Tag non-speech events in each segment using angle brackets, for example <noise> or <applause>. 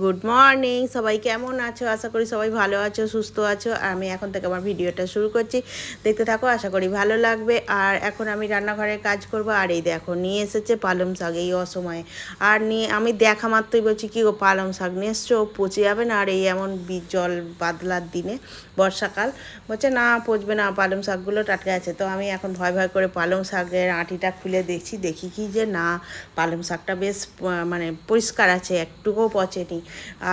Good morning সবাই কেমন আছো? আশা করি সবাই ভালো আছো, সুস্থ আছো। আমি এখন থেকে আমার ভিডিওটা শুরু করছি। দেখতে থাকো, আশা করি ভালো লাগবে। আর এখন আমি রান্নাঘরের কাজ করব। আর এই দেখো, নিয়ে এসেছে পালং শাক এই অসময়ে। আর নিয়ে, আমি দেখা মাত্রই বলছি, কি গো, পালং শাক নিয়ে এসছো? পচে যাবে না? আর এই এমন বি- জল বাদলার দিনে, বর্ষাকাল। বলছে, না, পচবে না, পালং শাকগুলো টাটকা আছে। তো আমি এখন ভয় ভয় করে পালং শাকের আঁটিটা খুলে দেখছি। দেখি কি যে না, পালং শাকটা বেশ মানে পরিষ্কার আছে, একটুকুও পচেনি।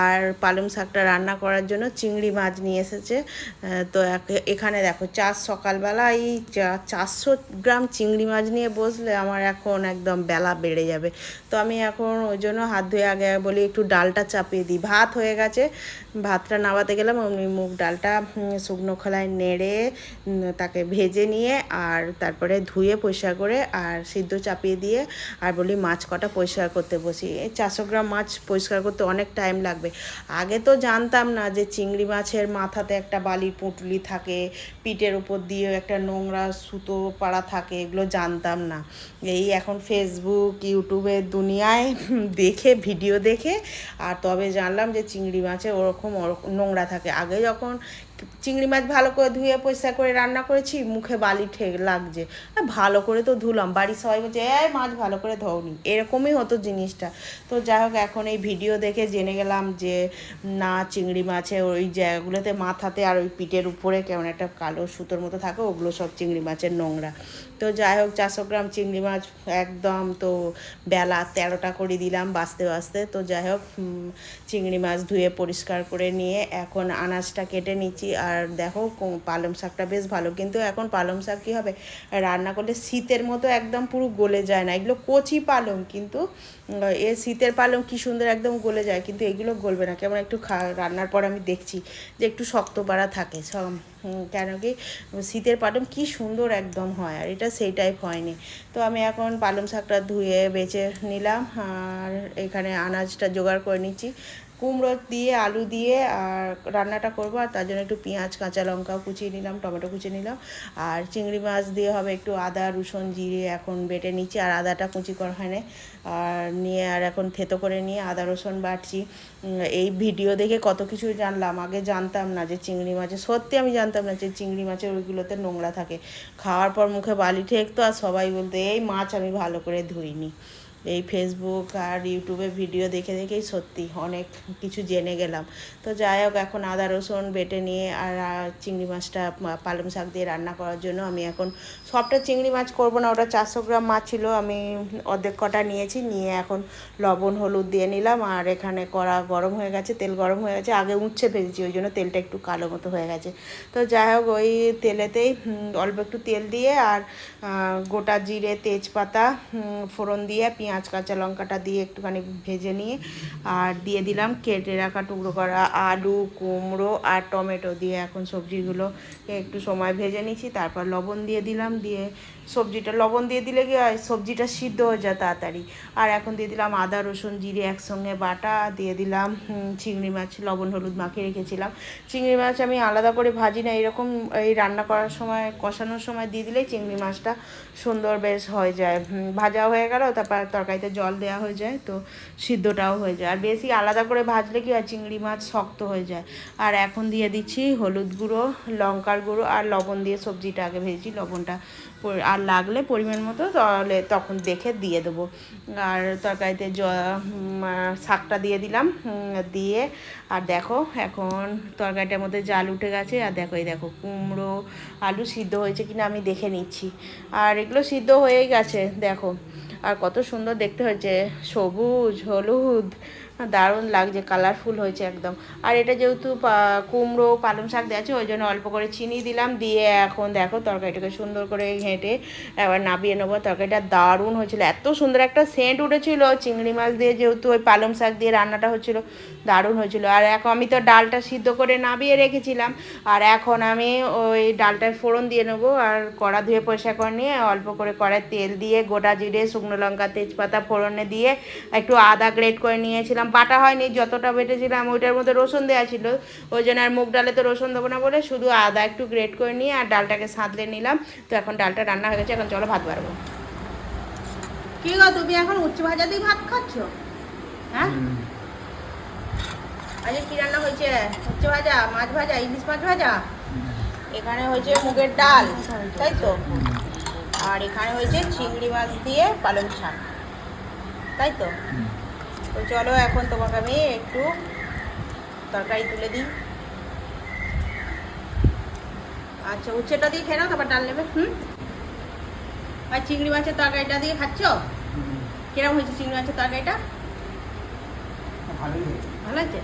আর পালং শাকটা রান্না করার জন্য চিংড়ি মাছ নিয়ে এসেছে। তো এখানে দেখো, চার সকালবেলা এই চারশো গ্রাম চিংড়ি মাছ নিয়ে বসলে আমার এখন একদম বেলা বেড়ে যাবে। তো আমি এখন ওই জন্য হাত ধুয়ে আগে বলি একটু ডালটা চাপিয়ে দিই। ভাত হয়ে গেছে, ভাতটা নামাতে গেলাম, অমনি মুগ ডালটা শুকনো খোলায় নেড়ে তাকে ভেজে নিয়ে আর তারপরে ধুয়ে পরিষ্কার করে আর সিদ্ধ চাপিয়ে দিয়ে আর বলি মাছ কটা পরিষ্কার করতে বসি। চারশো গ্রাম মাছ পরিষ্কার করতে অনেক টাইম লাগবে। আগে তো জানতাম না যে চিংড়ি মাছের মাথাতে একটা বালির পুঁটুলি থাকে, পিঠের উপর দিয়ে একটা নোংরা সুতো পাড়া থাকে, এগুলো জানতাম না। এই এখন ফেসবুক ইউটিউবের দুনিয়ায় <laughs> দেখে ভিডিও দেখে, আর তবে জানলাম যে চিংড়ি মাছে ওরকম ওরকম নোংরা থাকে। আগে যখন চিংড়ি মাছ ভালো করে ধুয়ে পরিষ্কার করে রান্না করেছি, মুখে বালি ঠেক লাগছে। ভালো করে তো ধুলাম। বাড়ির সবাই বলছে, এই মাছ ভালো করে ধোনি এরকমই হতো জিনিসটা। তো যাই হোক, এখন এই ভিডিও দেখে জেনে গেলাম যে, না, চিংড়ি মাছে ওই জায়গাগুলোতে মাথাতে আর ওই পিঠের উপরে কেমন একটা কালো সুতোর মতো থাকে, ওগুলো সব চিংড়ি মাছের নোংরা। তো যাই হোক, চারশো গ্রাম চিংড়ি মাছ একদম তো বেলা তেরোটা করে দিলাম বাঁচতে বাঁচতে। তো যাই হোক চিংড়ি মাছ ধুয়ে পরিষ্কার করে নিয়ে এখন আনাজটা কেটে নিচ্ছি। আর দেখো পালং শাকটা বেশ ভালো। কিন্তু এখন পালং শাক কী হবে? রান্না করলে শীতের মতো একদম পুরো গলে যায় না। এগুলো কচি পালং, কিন্তু এ শীতের পালং কি সুন্দর একদম গলে যায়, কিন্তু এগুলো গলবে না। কেমন একটু খা রান্নার পর আমি দেখছি যে একটু শক্ত পাড়া থাকে। সব কেন কি, শীতের পালং কি সুন্দর একদম হয়, আর এটা সেই টাইপ হয়নি। তো আমি এখন পালং শাকটা ধুয়ে বেছে নিলাম, আর এখানে আনাজটা জোগাড় করে নিচ্ছি। কুমড়ো দিয়ে, আলু দিয়ে আর রান্নাটা করব। আর তার জন্য একটু পেঁয়াজ, কাঁচা লঙ্কাও কুচিয়ে নিলাম, টমেটো কুচিয়ে নিলাম। আর চিংড়ি মাছ দিয়ে হবে একটু আদা, রসুন, জিরে এখন বেটে নিচ্ছি। আর আদাটা কুচি করা হয় আর নিয়ে আর এখন থেতো করে নিয়ে আদা, রসুন বাটছি। এই ভিডিও দেখে কত কিছু জানলাম। আগে জানতাম না যে চিংড়ি মাছে, সত্যি আমি জানতাম না যে চিংড়ি মাছের ওইগুলোতে নোংরা থাকে। খাওয়ার পর মুখে বালি ঠেকতো আর সবাই বলতো, এই মাছ আমি ভালো করে ধুইনি। এই ফেসবুক আর ইউটিউবে ভিডিও দেখে দেখেই সত্যি অনেক কিছু জেনে গেলাম। তো যাই হোক, এখন আদা, রসুন বেটে নিয়ে আর চিংড়ি মাছটা পালং শাক দিয়ে রান্না করার জন্য আমি এখন সবটা চিংড়ি মাছ করব না, ওটা চারশো গ্রাম মাছ ছিল, আমি অর্ধেক কটা নিয়েছি, নিয়ে এখন লবণ, হলুদ দিয়ে নিলাম আর এখানে কড়া গরম হয়ে গেছে, তেল গরম হয়ে গেছে, আগে উচ্ছে ভেজেছি, ওই জন্য তেলটা একটু কালো মতো হয়ে গেছে। তো যাই হোক, ওই তেলেতেই অল্প একটু তেল দিয়ে আর গোটা জিরে, তেজপাতা ফোড়ন দিয়ে, পেঁয়াজ কাঁচা লঙ্কাটা দিয়ে একটুখানি ভেজে নিয়ে আর দিয়ে দিলাম কেটে রাখা টুকরো করা আলু, কুমড়ো আর টমেটো দিয়ে এখন সবজিগুলো একটু সময় ভেজে নিচ্ছি তারপর লবণ দিয়ে দিলাম দিয়ে সবজিটা, লবণ দিয়ে দিলে কি হয়, সবজিটা সিদ্ধ হয়ে যায় তাড়াতাড়ি। আর এখন দিয়ে দিলাম আদা, রসুন, জিরে একসঙ্গে বাটা, দিয়ে দিলাম চিংড়ি মাছ, লবণ, হলুদ মাখিয়ে রেখেছিলাম। চিংড়ি মাছ আমি আলাদা করে ভাজি না, এরকম এই রান্না করার সময়, কষানোর সময় দিয়ে দিলেই চিংড়ি মাছটা সুন্দর বেশ হয়ে যায়। ভাজা হয়ে গেল, তারপর তরকারিতে জল দেওয়া হয়ে যায়, তো সিদ্ধটাও হয়ে যায়। আর বেশি আলাদা করে ভাজলে কি হয়? চিংড়ি মাছ শক্ত হয়ে যায়। আর এখন দিয়ে দিচ্ছি হলুদ গুঁড়ো, লঙ্কার গুঁড়ো আর লবণ দিয়ে সবজিটা আগে ভেজেছি, লবণটা আর লাগলে পরিমাণ মতো তাহলে তখন দেখে দিয়ে দেবো। আর তরকারিতে জ শাকটা দিয়ে দিলাম দিয়ে আর দেখো এখন তরকারিটার মধ্যে জাল উঠে গেছে। আর দেখো, এই দেখো কুমড়ো, আলু সিদ্ধ হয়েছে কিনা আমি দেখে নিচ্ছি। আর এগুলো সিদ্ধ হয়েই গেছে, দেখো। আর কত সুন্দর দেখতে হয়েছে সবুজ হলুদ দারুণ লাগছে কালারফুল হয়েছে একদম। আর এটা যেহেতু কুমড়ো, পালং শাক দেওয়া ওই জন্য অল্প করে চিনি দিলাম, দিয়ে এখন দেখো তরকারিটাকে সুন্দর করে ঘেঁটে এবার নাবিয়ে নেব। তরকারিটা দারুণ হয়েছিল, এত সুন্দর একটা সেন্ট উঠেছিল। চিংড়ি মাছ দিয়ে যেহেতু ওই পালং শাক দিয়ে রান্নাটা হচ্ছিল, দারুণ হয়েছিল। আর এখন আমি তো ডালটা সিদ্ধ করে নাবিয়ে রেখেছিলাম, আর এখন আমি ওই ডালটায় ফোড়ন দিয়ে নেব, আর কড়া ধুয়ে পয়সা করে নিয়ে অল্প করে কড়ায় তেল দিয়ে গোটা জিরে, শুকনো লঙ্কা, তেজপাতা, ফোড়নে দিয়ে একটু আদা গ্রেট করে নিয়েছিলাম বাটা হয়নি যতটা বেটেছিলাম ওইটার মধ্যে রসুন দেওয়া ছিল। ওই জন্য আর মুগ ডালে তো রসুন দেবো না বলে শুধু আদা একটু গ্রেট করে নিয়ে আর ডালটাকে সাঁতলে নিলাম। তো এখন ডালটা রান্না হয়ে গেছে এখন চলো ভাত বাড়বো। কি গো তুমি এখন উচ্চ ভাজা দিয়ে ভাত খাচ্ছ? হ্যাঁ? আজকে কি রান্না হয়েছে? উচ্চ ভাজা মাছ ভাজা ইলিশ মাছ ভাজা? এখানে হয়েছে মুগের ডাল তাই তো? আর এখানে হয়েছে চিংড়ি মাছ দিয়ে পালং শাক তাই তো? তো চলো এখন তোমাকে আমি একটু তরকারি তুলে দিই। আচ্ছা উচ্ছেটা দিয়ে খেয়ে নাও তারপর ডাল নেবে হুম? আর চিংড়ি মাছের তরকারিটা দিয়ে খাচ্ছ? কিরম হয়েছে চিংড়ি মাছের তরকারিটা? হয়েছে। ভালো আছে